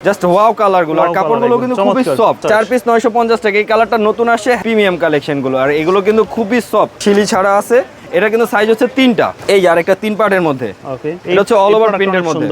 Just wow কালারগুলো আর কাপড় কাপড়গুলো কিন্তু খুবই সফট চার পিস নয়শো পঞ্চাশ টাকা এই কালারটা নতুন আসে প্রিমিয়াম কালেকশনগুলো আর এগুলো কিন্তু খুবই সফট ছিলি ছাড়া আছে এটা কিন্তু সাইজ হচ্ছে তিনটা। এই যে আরেকটা তিন পার্টের মধ্যে। ওকে এটা হচ্ছে over print এর মধ্যে।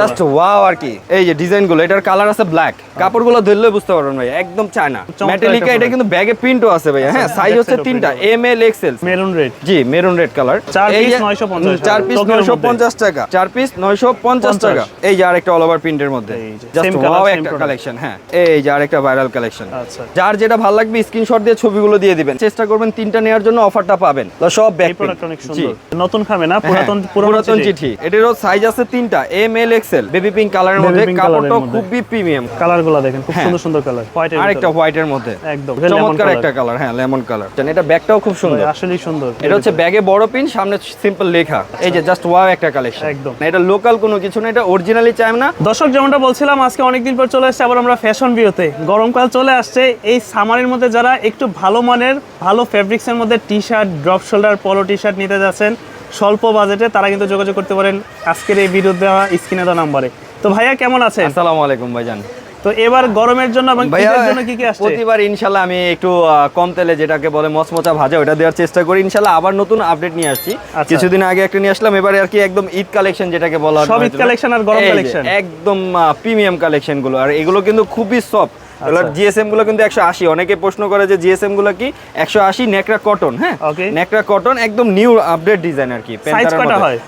জাস্ট ওয়াও আর কি। এই যে ডিজাইনগুলো এটার কালার আছে ব্ল্যাক কাপড়গুলো ধরলে বুঝতে পারবেন ভাই একদম চায়না। মেটালিকা এটা কিন্তু ব্যাগে প্রিন্টও আছে ভাই। হ্যাঁ আচ্ছা, সাইজ হচ্ছে তিনটা। M L XL maroon red জি মেরুন রেড কালার চার piece 950 চার পিস নয়শো পঞ্চাশ টাকা। চার পিস নয়শো পঞ্চাশ টাকা। এই যে আরেকটা অল ওভার প্রিন্টের মধ্যে। জাস্ট ওয়াও একটা কালেকশন হ্যাঁ। এই যে আরেকটা ভাইরাল কালেকশন আচ্ছা। যার যেটা ভালো লাগবে স্ক্রিনশট দিয়ে ছবিগুলো দিয়ে দিবেন। চেষ্টা করবেন তিনটা নেওয়ার জন্য অফারটা পাবেন। সব ব্যাক প্রোডাক্ট অনেক সুন্দর। নতুন খামে না পুরাতন হ্যাঁ, পুরাতন পুরাতন চিঠি। এটারও সাইজ আছে তিনটা M L XL baby pink কালারের মধ্যে কাপড়টা খুবই প্রিমিয়াম কালারগুলো দেখেন খুব হ্যাঁ। সুন্দর সুন্দর কালার হোয়াইট আরেকটা হোয়াইটের মধ্যে। একদম। চমৎকার একটা কালার হ্যাঁ লেমন কালার এটা ব্যাগটাও খুব সুন্দর। আসলেই সুন্দর। এটা হচ্ছে ব্যাগে বড় পিন সামনে সিম্পল লেখা। এই যে জাস্ট ওয়াও একটা কালেকশন একদম। এটা লোকাল কোনো কিছু না এটা অরিজিনালি চাই না। দর্শক যেমনটা বলছিলাম আজকে অনেকদিন পর চলে আসছে আবার আমরা ফ্যাশন ভিউতে গরমকাল চলে আসছে এই সামারের মধ্যে যারা একটু ভালো মানের ভালো ফেব্রিক্সের মধ্যে টি শার্ট ড্রপ শোল্ডার পলো টি শার্ট নিতে যাচ্ছেন। স্বল্প বাজেটে তারা কিন্তু যোগাযোগ করতে পারেন আজকের এই ভিডিও দেওয়া স্ক্রিনে দেওয়া নাম্বারে তো ভাইয়া কেমন আছেন? আসসালামু আলাইকুম ভাইজান। তো এবার গরমের জন্য এবং ঈদের জন্য কি কি আসছে? প্রতিবার ইনশাল্লাহ আমি একটু কম তেলে যেটাকে বলে মচমচা ভাজা ওটা দেওয়ার চেষ্টা করি। ইনশাল্লাহ আবার নতুন আপডেট নিয়ে আসছি। আচ্ছা। কিছুদিন আগে একটা নিয়ে আসলাম এবারে আর কি একদম ঈদ কালেকশন যেটাকে বলা হয়। সব ঈদ collection আর গরম collection। একদম প্রিমিয়াম কালেকশনগুলো। আর এগুলো কিন্তু খুবই সফট আচ্ছা। জিএসএমগুলো কিন্তু একশো আশি। অনেকে প্রশ্ন করে যে জিএসএমগুলো কি একশো আশি নেকড়া কটন হ্যাঁ. নেকড়া কটন একদম নিউ আপডেট ডিজাইন আর কি?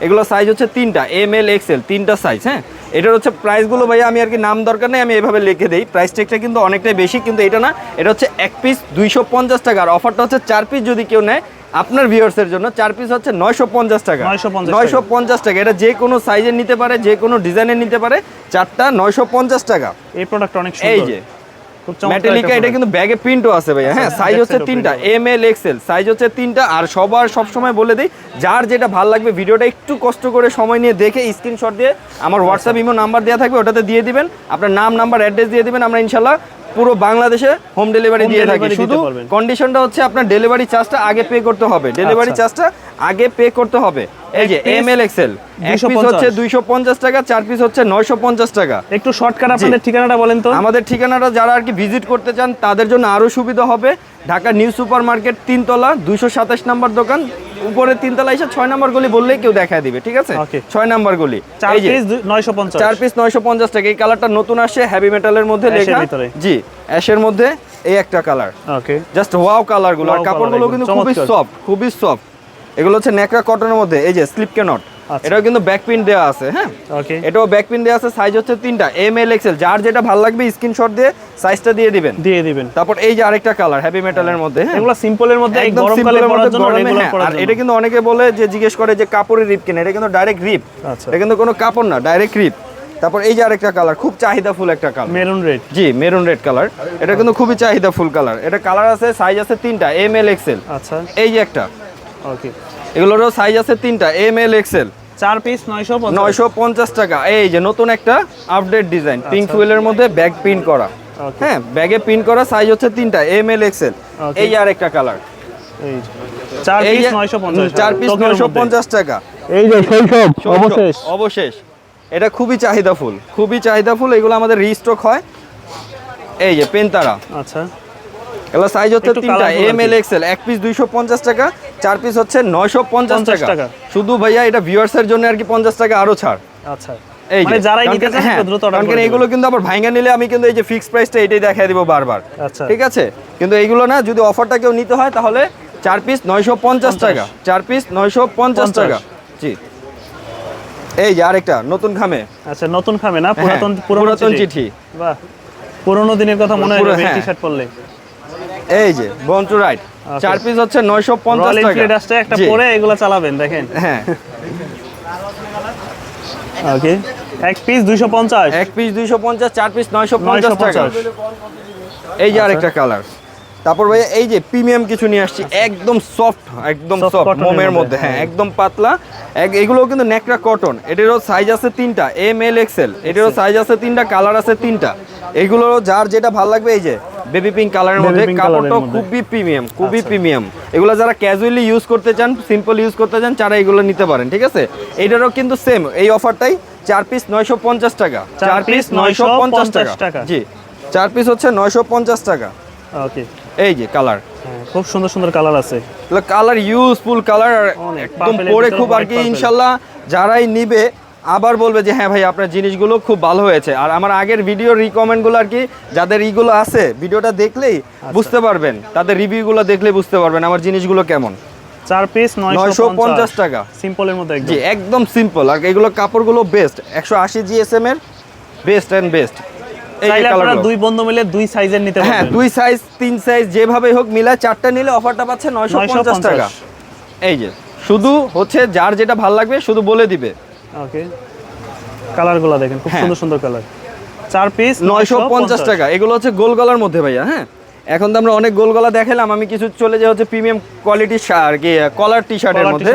এগুলো সাইজ হচ্ছে তিনটা এম এল এক্সেল তিনটা সাইজ হ্যাঁ? এটার হচ্ছে প্রাইসগুলো ভাইয়া আমি আর কি নাম দরকার নেই আমি এভাবে লিখে দেই। প্রাইস টেকটা কিন্তু অনেকটাই বেশি কিন্তু এটা না এটা হচ্ছে এক পিস দুইশো পঞ্চাশ টাকা। আর অফারটা হচ্ছে চার পিস যদি কেউ নেয় আপনার ভিউয়ার্সের জন্য চার পিস হচ্ছে নয়শো পঞ্চাশ টাকা। নয়শো পঞ্চাশ টাকা। এটা যে কোনো সাইজের নিতে পারে যে কোনো ডিজাইনের নিতে পারে চারটা নয়শো পঞ্চাশ টাকা। এই প্রোডাক্ট অনেক এই যে মেটালিকা এটা কিন্তু ব্যাগে প্রিন্টও আছে ভাইয়া। হ্যাঁ আচ্ছা, সাইজ হচ্ছে তিনটা এম এল এক্সেল সাইজ হচ্ছে তিনটা আর সবার সবসময় বলে দিই যার যেটা ভালো লাগবে ভিডিওটা একটু কষ্ট করে সময় নিয়ে দেখে স্ক্রিনশট দিয়ে আমার হোয়াটসঅ্যাপ ইমো নাম্বার দেওয়া থাকবে ওটাতে দিয়ে দিবেন। আপনার নাম নাম্বার অ্যাড্রেস দিয়ে দিবেন আমরা ইনশাল্লাহ পুরো বাংলাদেশে হোম ডেলিভারি দিয়ে থাকি। শুধু কন্ডিশনটা হচ্ছে আপনার ডেলিভারি চার্জটা আগে পে করতে হবে। ডেলিভারি আচ্ছা। চার্জটা আগে পে করতে হবে। এই যে এম এল এক্সেল এক পিস হচ্ছে দুইশো পঞ্চাশ টাকা চার পিস হচ্ছে নয়শো পঞ্চাশ টাকা। একটু শর্টকাট আপনাদের ঠিকানাটা বলেন তো। আমাদের ঠিকানাটা যারা আর কি ভিজিট করতে চান তাদের জন্য আরও সুবিধা হবে। ঢাকা নিউ সুপার মার্কেট তিনতলা দুইশো সাতাশ নাম্বার দোকান উপরে তিনতলা এসে ছয় নাম্বার গলি বললেই কেউ দেখায় দিবে ঠিক আছে? ছয় নাম্বার গলি। চার পিস নয়শো পঞ্চাশ। টাকা। এই কালারটা নতুন আসে হ্যাভি মেটালের মধ্যে লেখা। জি অ্যাশের মধ্যে এই একটা কালার ওকে জাস্ট ওয়াও কালারগুলো আর কাপড় কাপড়গুলো কিন্তু খুবই সফট খুবই সফট এগুলো হচ্ছে নেকড়া কটনের মধ্যে। এই যে স্লিপ কেনট আচ্ছা। এটাও কিন্তু ব্যাক প্রিন্ট দেওয়া আছে হ্যাঁ? ওকে এটাও ব্যাক পিন দেওয়া আছে সাইজ হচ্ছে তিনটা এম এল এক্সেল যার যেটা ভালো লাগবে স্ক্রিনশট দিয়ে সাইজটা দিয়ে দিবেন। দিয়ে দিবেন। তারপর এই যে আরেকটা কালার হেভি মেটালের মধ্যে হ্যাঁ? এগুলো সিম্পলের মধ্যে একদম সিম্পলের পরার জন্য গরমে হ্যাঁ আর এটা কিন্তু অনেকে বলে যে জিজ্ঞেস করে যে কাপড়ের রিপ কিনা? এটা কিন্তু ডাইরেক্ট রিপ আচ্ছা। এটা কিন্তু কোনো কাপড় না ডাইরেক্ট রিপ তারপর এই যে আরেকটা কালার খুব চাহিদা ফুল একটা কালার মেরুন রেড জি মেরুন রেড কালার এটা কিন্তু খুবই চাহিদা ফুল কালার এটা কালার আছে সাইজ আছে তিনটা এম এল এক্সেল আচ্ছা। এই যে একটা। ওকে এগুলোরও সাইজ আছে তিনটা এম এল এক্সেল চার পিস নয়শো পঞ্চাশ। টাকা। এই যে নতুন একটা আপডেট ডিজাইন পিঙ্ক ফুয়েলের মধ্যে ব্যাগ প্রিন্ট করা। হ্যাঁ ব্যাগে প্রিন্ট করা সাইজ হচ্ছে তিনটা এম এল এক্সেল এই যে আরেকটা কালার চার এই পিস যে নয়শো পঞ্চাশ চার পিস টাকা। এই যে শৈশব অবশেষ। অবশেষ। এটা খুবই চাহিদাফুল খুবই চাহিদাফুল এগুলো আমাদের রিস্টক হয়। এই যে পেনতারা। আচ্ছা। এগুলো সাইজ হচ্ছে তিনটা এম এল এক্সেল এক পিস দুইশো পঞ্চাশ টাকা। চার পিস হচ্ছে নয়শো পঞ্চাশ টাকা। শুধু ভাইয়া এটা ভিউয়ার্সের জন্য আর কি পঞ্চাশ টাকা আরও ছাড়। আচ্ছা। এই মানে যে, যারাই নিতে চান হ্যাঁ, দ্রুত order কারণ এগুলো কিন্তু আবার ভাঙা নিলে আমি কিন্তু এই যে ফিক্স প্রাইসটা এটাই দেখাই দিব বারবার। আচ্ছা। ঠিক আছে? কিন্তু এইগুলো না যদি অফারটা কেউ নিতে হয় তাহলে চার পিস নয়শো পঞ্চাশ টাকা। চার পিস নয়শো পঞ্চাশ টাকা। জি। এই যে আরেকটা নতুন খামে। আচ্ছা নতুন খামে না? হ্যাঁ, পুরাতন পুরাতন চিঠি। বাহ। পুরোনো দিনের কথা মনে হয়। টি। শার্ট পরলে। এই যে বন্টু রাইট. চার পিস হচ্ছে নয়শো পঞ্চাশ রয়্যাল টাকা। এনফিল্ড আসছে একটা পরে এগুলো চালাবেন দেখেন। হ্যাঁ। ওকে এক পিস দুইশো পঞ্চাশ। এক পিস দুইশো পঞ্চাশ চার পিস নয়শো পঞ্চাশ টাকা। এই যে আরেকটা কালার তারপর ভাই এই যে প্রিমিয়াম কিছু নিয়ে আসছি একদম সফট একদম সফট মোমের মধ্যে, হ্যাঁ হ্যাঁ। একদম পাতলা। এক এগুলোও কিন্তু নেকড়া কটন এটারও সাইজ আছে তিনটা এম এল এক্সেল এটারও সাইজ আছে তিনটা কালার আছে তিনটা। এগুলো যার যেটা ভালো লাগবে এই যে বেবি পিঙ্ক কালারের মধ্যে কাপড়টা। খুবই প্রিমিয়াম খুবই আচ্ছা। প্রিমিয়াম এগুলো যারা ক্যাজুয়ালি ইউজ করতে চান সিম্পল ইউজ করতে চান তারা এগুলো নিতে পারেন ঠিক আছে? এটারও কিন্তু সেম এই অফারটাই চার পিস নয়শো পঞ্চাশ টাকা। চার পিস নয়শো পঞ্চাশ টাকা। টাকা। জি। চার পিস হচ্ছে নয়শো পঞ্চাশ টাকা। ওকে এই যে কালার হ্যাঁ খুব সুন্দর সুন্দর কালার আছে। কালার ইউজফুল কালার একদম পরে খুব আর কি ইনশাল্লাহ যারাই নিবে আবার বলবে যে হ্যাঁ ভাই আপনার জিনিসগুলো খুব ভালো হয়েছে। আর আমার আগের ভিডিও রিকমেন্ডগুলো আর কি যাদের ইগুলো আছে ভিডিওটা দেখলেই আচ্ছা। বুঝতে পারবেন। তাদের রিভিউগুলো দেখলেই বুঝতে পারবেন আমার জিনিসগুলো কেমন। চার পিস নয়শো নয়শো পঞ্চাশ টাকা। সিম্পলের মধ্যে একদম। জি একদম সিম্পল আর এগুলো কাপড়গুলো বেস্ট একশো আশি জিএসএম এর বেস্ট অ্যান্ড বেস্ট এই দুই বন্ধু মিলে দুই সাইজের নিতে হ্যাঁ দুই সাইজ তিন সাইজ যেভাবে হোক মিলা চারটা নিলে অফারটা পাচ্ছে নয়শো পঞ্চাশ 950 টাকা। এই যে শুধু হচ্ছে যার যেটা ভালো লাগবে শুধু বলে দিবে। ওকে কালারগুলো দেখেন খুব হ্যাঁ। সুন্দর সুন্দর কালার চার পিস নয়শো পঞ্চাশ টাকা। এগুলো হচ্ছে গোল গলার মধ্যে ভাইয়া হ্যাঁ? এখন তো আমরা অনেক গোল গলা দেখালাম আমি কিছু চলে যাই হচ্ছে প্রিমিয়াম কোয়ালিটির আর কি কলার টি শার্টের মধ্যে।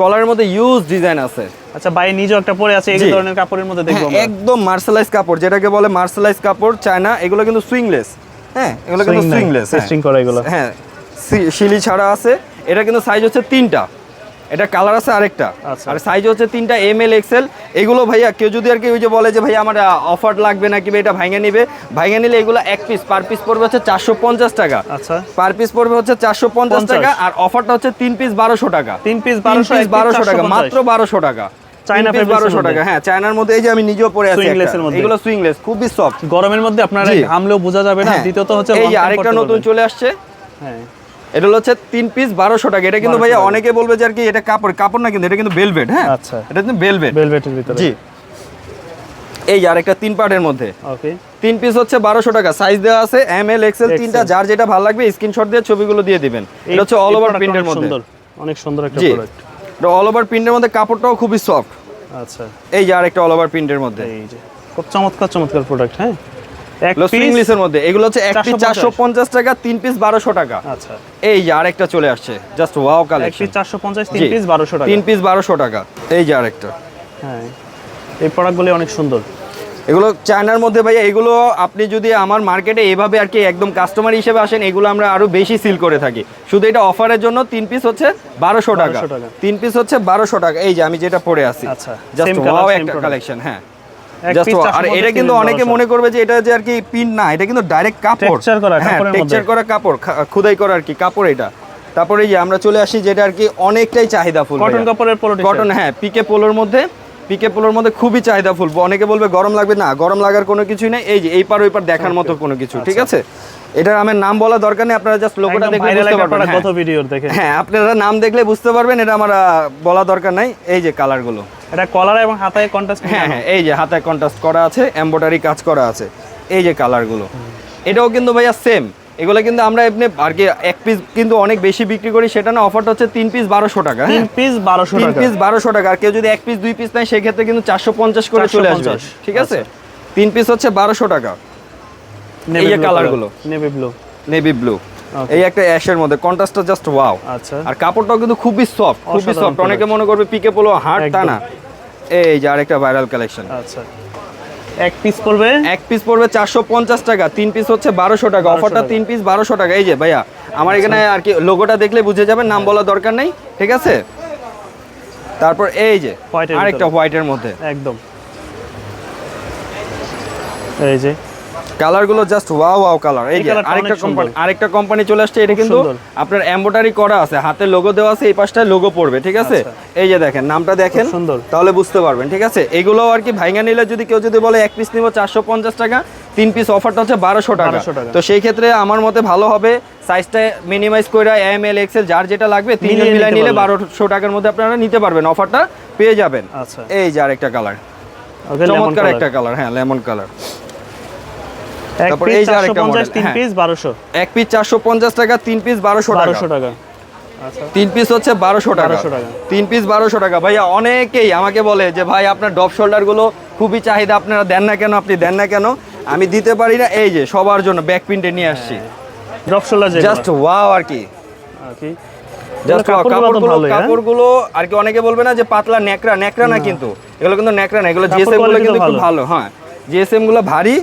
কলারের মধ্যে ইউজ ডিজাইন আছে। আচ্ছা ভাই নিজেও একটা পরে আছে এই ধরনের কাপড়ের মধ্যে দেখব হ্যাঁ, একদম মার্শালাইজ কাপড় যেটাকে বলে মার্শালাইজ কাপড় চায়না এগুলো কিন্তু সুইংলেস হ্যাঁ এগুলো কিন্তু সুইংলেস testing করা এগুলো। হ্যাঁ শিলি ছাড়া আছে এটা কিন্তু সাইজ হচ্ছে তিনটা। এটা কালার আছে আরেকটা। আচ্ছা। আর সাইজ হচ্ছে তিনটা এম এল এক্সেল এগুলো ভাইয়া কেউ যদি আর কি ওই যে বলে যে ভাই আমার অফার লাগবে নাকি বা এটা ভাঙে নিবে ভাঙে নিলে এগুলো এক পিস পার পিস পড়বে হচ্ছে চারশো পঞ্চাশ টাকা। আচ্ছা। পার পিস পড়বে হচ্ছে চারশো পঞ্চাশ টাকা আর অফারটা হচ্ছে তিন পিস বারোশো টাকা। তিন পিস বারোশো বারোশো টাকা মাত্র বারোশো টাকা। চায়না বারোশো টাকা। হ্যাঁ চায়নার মধ্যে এই যে আমি নিজেও পরে আছি। এগুলো সুইংলেস খুবই সফট গরমের মধ্যে আপনারা। ঘামলেও বোঝা যাবে না হ্যাঁ। দ্বিতীয়ত হচ্ছে এই আরেকটা নতুন চলে আসছে। হ্যাঁ। এটা হচ্ছে তিন পিস বারোশো টাকা। এটা কিন্তু ভাইয়া অনেকে বলবে যে আর কি এটা কাপড় কাপড় না কিন্তু এটা কিন্তু বেলভেট হ্যাঁ? আচ্ছা। এটা কিন্তু বেলভেট ভেলভেটের ভিতরে। জি। এই যে আরেকটা তিন পার্টের মধ্যে। ওকে তিন পিস হচ্ছে বারোশো টাকা। সাইজ দেওয়া আছে এম এল এক্সেল তিনটা যার যেটা ভালো লাগবে স্ক্রিনশট দিয়ে ছবিগুলো দিয়ে দিবেন। এটা হচ্ছে অল ওভার প্রিন্টের মধ্যে। অনেক সুন্দর। একটা প্রোডাক্ট এটা অল ওভার প্রিন্টের মধ্যে কাপড়টাও খুবই সফট আচ্ছা। এই যে আর একটা অল ওভার প্রিন্টের মধ্যে। এই যে। খুব চমৎকার চমৎকার প্রোডাক্ট হ্যাঁ? মধ্যে। এগুলো হচ্ছে এক পিস 450 চারশো পঞ্চাশ টাকা তিন পিস বারোশো টাকা। আচ্ছা। এই যে আরেকটা চলে আসছে জাস্ট ওয়াও এক পিস তিন পিস টাকা। তিন পিস বারোশো টাকা। এই যে আরেকটা। হ্যাঁ। এই প্রোডাক্টগুলি অনেক সুন্দর। এগুলো চায়নার মধ্যে ভাইয়া এগুলো আপনি যদি আমার মার্কেটে এভাবে আর কি একদম কাস্টমার হিসেবে আসেন এগুলো আমরা আরও বেশি সিল করে থাকি। শুধু এটা অফারের জন্য তিন পিস হচ্ছে বারোশো টাকা। তিন পিস হচ্ছে বারোশো টাকা। এই যে আমি যেটা পরে আছি আচ্ছা, জাস্ট একটা কালেকশন হ্যাঁ। Wow। আর এটা কিন্তু অনেকে মনে করবে যে এটা যে আর কি পিন না এটা কিন্তু ডাইরেক্ট কাপড়। Texture করা, হ্যাঁ কাপড়ের টেক্সচার করা কাপড় খুদাই করা আর কি কাপড় এটা। তারপরে এই যে আমরা চলে আসি যেটা আর কি অনেকটাই চাহিদা ফুল কটন কাপড়ের পোলো কটন হ্যাঁ পিকে পোলোর মধ্যে পিকে পোলোর মধ্যে খুবই চাহিদা ফুল অনেকে বলবে গরম লাগবে না গরম লাগার কোনো কিছুই নেই। এই যে এই পার ওই পার দেখার মতো কোনো কিছু ঠিক আছে? এটা আমার নাম বলা দরকার নেই আপনারা জাস্ট লোকটা দেখলে বুঝতে পারবেন প্রোডাক্ট হ্যাঁ। দেখে। হ্যাঁ আপনারা নাম দেখলে বুঝতে পারবেন এটা আমার বলা দরকার নাই। এই যে কালারগুলো এটা কলার এবং হাতায় কন্ট্রাস্ট হ্যাঁ হ্যাঁ এই যে হাতে কন্ট্রাস্ট করা আছে এমব্রয়ডারি কাজ করা আছে এই যে কালারগুলো এটাও কিন্তু ভাইয়া সেম এগুলো কিন্তু আমরা এমনি আর কি এক পিস কিন্তু অনেক বেশি বিক্রি করি সেটা না অফারটা হচ্ছে তিন পিস বারোশো টাকা তিন হ্যাঁ পিস বারোশো তিন পিস বারোশো টাকা আর কেউ যদি এক পিস দুই পিস নেয় সেক্ষেত্রে কিন্তু চারশো পঞ্চাশ করে চলে আসবে। ঠিক আছে? তিন পিস হচ্ছে বারোশো টাকা। এই যে কালারগুলো। Navy blue navy blue. এই একটা অ্যাশের মধ্যে কন্ট্রাস্টটা জাস্ট ওয়াও আচ্ছা। আর কাপড়টাও কিন্তু খুবই সফট খুবই সফট অনেকে মনে করবে পিকে পোলো হার্ড তা না। এই যে আরেকটা ভাইরাল কালেকশন আচ্ছা। এক পিস পড়বে? এক পিস পড়বে চারশো পঞ্চাশ টাকা তিন পিস হচ্ছে বারোশো টাকা। অফারটা তিন পিস বারোশো টাকা। এই যে ভাইয়া আমার এখানে আর কি লোগোটা দেখলে বুঝে যাবেন নাম বলা দরকার নেই ঠিক আছে? তারপর এই যে আরেকটা হোয়াইটের মধ্যে। একদম। এই যে। কালারগুলো জাস্ট ওয়াও ওয়াও কালার এই যে আরেকটা কোম্পানি আরেকটা কোম্পানি চলে আসছে এটা কিন্তু আপনার এমব্রয়ডারি করা আছে। হাতে লোগো দেওয়া আছে এই পাশটায় লোগো পড়বে ঠিক আছে? আচ্ছা। এই যে দেখেন নামটা দেখেন সুন্দর। তাহলে বুঝতে পারবেন ঠিক আছে? এগুলো আর কি ভাইঙ্গা নিলে যদি কেউ যদি বলে এক পিস নিব চারশো পঞ্চাশ টাকা তিন পিস অফারটা হচ্ছে বারোশো টাকা। তো সেই ক্ষেত্রে আমার মতে ভালো হবে সাইজটা মিনিমাইজ করে এম এল এক্সেল যার যেটা লাগবে তিনজন মিলাই নিলে বারোশো টাকার মধ্যে আপনারা নিতে পারবেন অফারটা পেয়ে যাবেন। আচ্ছা। এই যে আরেকটা কালার চমৎকার একটা কালার হ্যাঁ লেমন কালার তারপর পিস এই যে আরেকটা পঞ্চাশ তিন হ্যাঁ। পিস বারোশো। এক পিস চারশো পঞ্চাশ টাকা তিন পিস বারোশো টাকা। বারোশো টাকা। তিন পিস হচ্ছে বারোশো টাকা। তিন পিস বারোশো টাকা। ভাইয়া অনেকেই আমাকে বলে যে ভাই আপনার ডপ শোল্ডার খুবই চাহিদা আপনারা দেন না কেন আপনি দেন না কেন? আমি দিতে পারি না। এই যে সবার জন্য ব্যাক প্রিন্টে নিয়ে আসছি। ড্রপ শোল্ডার জাস্ট ওয়াও আর কি। জাস্ট কাপড়গুলো কাপড়গুলো হ্যাঁ? আর কি অনেকে বলবে না যে পাতলা নেকড়া নেকড়া না কিন্তু। এগুলো কিন্তু নেকড়া না এগুলো জিএসএমগুলো কিন্তু খুব ভালো। ভালো হ্যাঁ। জিএসএমগুলো ভারী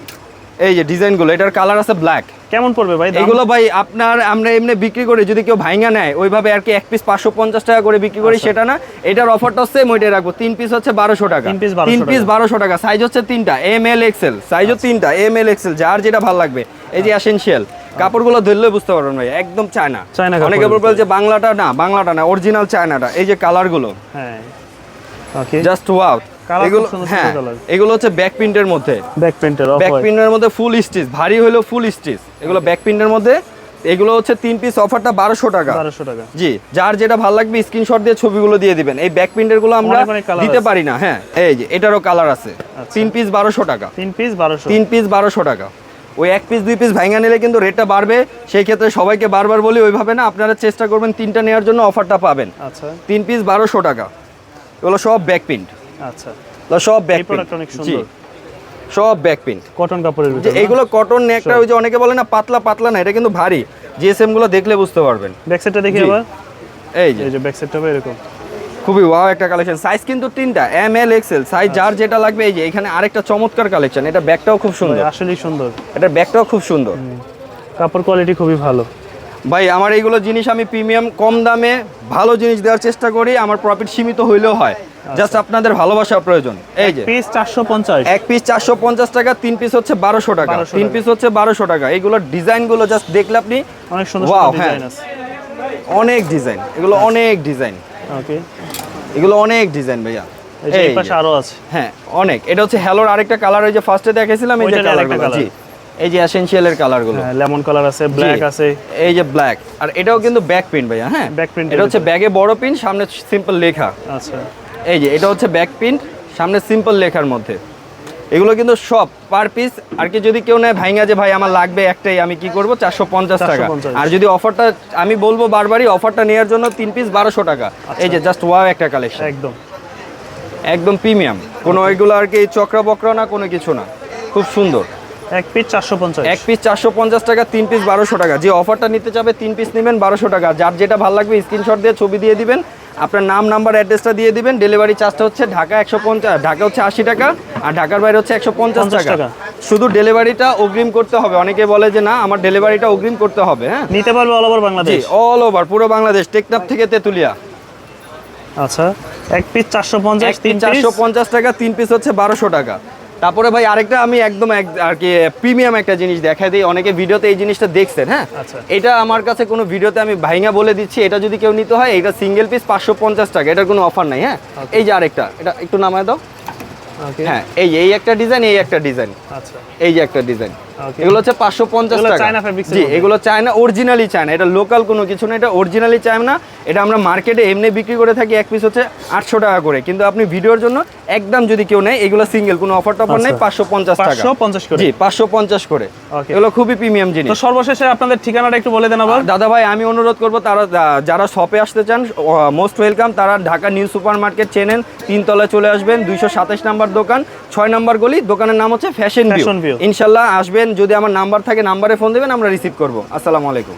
এই যে ডিজাইনগুলো এটার কালার আছে ব্ল্যাক কেমন পড়বে ভাই এগুলো ভাই আপনার আমরা এমনি বিক্রি করি যদি কেউ ভাইঙ্গা নেয় ওইভাবে আর কি এক পিস পাঁচশো পঞ্চাশ টাকা করে বিক্রি করি আচ্ছা। সেটা না। এটার অফারটা সেম ওইটাই রাখব। তিন পিস হচ্ছে বারোশো টাকা। তিন piece 1200 তিন পিস বারোশো টাকা। সাইজ হচ্ছে তিনটা। এম এল এক্সেল সাইজও তিনটা। এম এল এক্সেল যার যেটা ভালো লাগবে। এই যে অ্যাসেনশিয়াল কাপড়গুলো ধরলে বুঝতে পারবেন ভাই একদম চায়না। চায়না অনেকে। বলবে যে বাংলাটা না বাংলাটা না অরিজিনাল চায়নাটা। এই যে কালারগুলো হ্যাঁ। জাস্ট ওয়াও এগুলো হ্যাঁ এগুলো হচ্ছে ব্যাক প্রিন্টের মধ্যে। ব্যাক প্রিন্টের ব্যাক প্রিন্টের মধ্যে ফুল স্টিচ ভারী হলেও ফুল স্টিচ এগুলো ব্যাক প্রিন্টের মধ্যে এগুলো হচ্ছে তিন পিস অফারটা বারোশো টাকা। বারোশো টাকা। জি যার যেটা ভালো লাগবে স্ক্রিনশট দিয়ে ছবিগুলো দিয়ে দিবেন। এই ব্যাক প্রিন্টেরগুলো আমরা দিতে পারি না হ্যাঁ। এই যে এটারও কালার আছে। আচ্ছা। তিন পিস বারোশো টাকা। তিন পিস বারোশো। তিন পিস বারোশো টাকা। ওই এক পিস দুই পিস ভাঙা নিলে কিন্তু রেটটা বাড়বে। সেই ক্ষেত্রে সবাইকে বারবার বলি ওইভাবে না আপনারা চেষ্টা করবেন তিনটা নেওয়ার জন্য অফারটা পাবেন। আচ্ছা। তিন পিস বারোশো টাকা। এগুলো সব ব্যাক প্রিন্ট আচ্ছা। সব ব্যাক প্রোডাক্ট অনেক সুন্দর। সব ব্যাক প্রিন্ট কটন কাপড়ের ভিতরে এগুলো কটন নেকটা ওই যে অনেকে বলে না পাতলা পাতলা না এটা কিন্তু ভারী। জিএসএমগুলো দেখলে বুঝতে পারবেন। ব্যাক সাইডটা দেখি। আবার। এই যে। এই যে ব্যাক সাইডটা এরকম। খুবই ওয়াও একটা কালেকশন সাইজ কিন্তু তিনটা এম এল এক্সেল সাইজ যার যেটা লাগবে এই যে এখানে আরেকটা চমৎকার কালেকশন এটা ব্যাগটাও খুব সুন্দর। আসলেই সুন্দর। এটা ব্যাগটাও খুব সুন্দর। কাপড় কোয়ালিটি খুবই ভালো। ভাই আমার এইগুলো জিনিস আমি প্রিমিয়াম কম দামে ভালো জিনিস দেওয়ার চেষ্টা করি। আমার প্রফিট সীমিত হইলেও হয়। জাস্ট আপনাদের ভালোবাসা প্রয়োজন। এই যে। পিস চারশো পঞ্চাশ। এক পিস চারশো পঞ্চাশ টাকা তিন পিস হচ্ছে বারোশো টাকা। তিন পিস হচ্ছে বারোশো টাকা। এইগুলোর ডিজাইনগুলো জাস্ট দেখলে আপনি অনেক সুন্দর হ্যাঁ। ডিজাইন আছে। অনেক ডিজাইন। এগুলো অনেক ডিজাইন। ওকে। এগুলো অনেক ডিজাইন ভাইয়া। এই পাশে আরও আছে। হ্যাঁ অনেক। এটা হচ্ছে হ্যালোর আরেকটা কালার ওই যে ফার্স্টে দেখেছিলাম এই যে কালারগুলো জি। এই যে অ্যাসেনশিয়ালের কালারগুলো হ্যাঁ লেমন কালার আছে ব্ল্যাক আছে। এই যে ব্ল্যাক আর এটাও কিন্তু ব্যাক প্রিন্ট ভাইয়া হ্যাঁ? Print এর এটা হচ্ছে ব্যাগে বড় প্রিন্ট সামনে সিম্পল লেখা। আচ্ছা। এই যে এটা হচ্ছে ব্যাক প্রিন্ট সামনে সিম্পল লেখার মধ্যে। এগুলো কিন্তু সব পার পিস আর কি যদি কেউ নেয় ভাইঙ্গা যে ভাই আমার লাগবে একটাই আমি কি করব? চারশো পঞ্চাশ টাকা। আর যদি অফারটা আমি বলব বারবারই অফারটা নেওয়ার জন্য তিন পিস বারোশো টাকা। এই যে জাস্ট ওয়াও একটা কালেকশন একদম। একদম প্রিমিয়াম কোনো এগুলো আর কি চক্রা বকরা না কোনো কিছু না। খুব সুন্দর। এক পিস চারশো পঞ্চাশ। এক পিস চারশো পঞ্চাশ টাকা তিন পিস বারোশো টাকা। যে অফারটা নিতে চাবে তিন পিস নেবেন বারোশো টাকা। যার যেটা ভালো লাগবে স্ক্রিনশট দিয়ে ছবি দিয়ে দিবেন। আপনার নাম নাম্বার অ্যাড্রেসটা দিয়ে দিবেন। ডেলিভারি চার্জটা হচ্ছে ঢাকা একশো পঞ্চাশ ঢাকা হচ্ছে আশি টাকা আর ঢাকার বাইরে হচ্ছে একশো পঞ্চাশ টাকা। শুধু ডেলিভারিটা অগ্রিম করতে হবে। অনেকে বলে যে না আমার ডেলিভারিটা অগ্রিম করতে হবে। হ্যাঁ? নিতে পারবে all over Bangladesh? All over পুরো বাংলাদেশ। টেকনাফ থেকে তেতুলিয়া। আচ্ছা এক পিস চারশো পঞ্চাশ তিন চারশো পঞ্চাশ টাকা তিন পিস হচ্ছে বারোশো টাকা। তারপরে ভাই আরেকটা আমি একদম এক- আর কি প্রিমিয়াম একটা জিনিস দেখাই দিই। অনেকে ভিডিওতে এই জিনিসটা দেখছেন হ্যাঁ? আচ্ছা। এটা আমার কাছে কোনো ভিডিওতে আমি ভাইঙ্গা বলে দিচ্ছি এটা যদি কেউ নিতে হয় এটা সিঙ্গেল পিস পাঁচশো পঞ্চাশ টাকা এটার কোনো অফার নাই হ্যাঁ? এই যে আরেকটা এটা একটু নামায় দাও। হ্যাঁ এই এই একটা ডিজাইন এই একটা ডিজাইন আচ্ছা। এই যে একটা ডিজাইন. এগুলো হচ্ছে পাঁচশো পঞ্চাশ টাকা। জি এগুলো চায়না অরিজিনালি চায়না এটা লোকাল কোনো কিছু না এটা অরিজিনালি চায়না এটা আমরা মার্কেটে এমনি বিক্রি করে থাকি এক পিস হচ্ছে আটশো টাকা করে। কিন্তু আপনি ভিডিওর জন্য একদম যদি কেউ নেয় এগুলো সিঙ্গেল কোনো অফার টফার নেই আচ্ছা। পাঁচশো পঞ্চাশ টাকা। 550 করে। জি পাঁচশো পঞ্চাশ করে। এগুলো খুবই প্রিমিয়াম জিনিস। তো সর্বশেষে আপনাদের ঠিকানাটা একটু বলে দেন আবার। দাদা ভাই আমি অনুরোধ করব তারা যারা শপে আসতে চান মোস্ট ওয়েলকাম তারা ঢাকা নিউ সুপার মার্কেট চেনেন তিনতলায় চলে আসবেন দুইশো সাতাশ নাম্বার দোকান ছয় নাম্বার গলি দোকানের নাম হচ্ছে ফ্যাশন। ভিউ ইনশাল্লাহ আসবেন যদি আমার নাম্বার থাকে নাম্বারে ফোন দেবেন আমরা রিসিভ করব। আসসালামু আলাইকুম।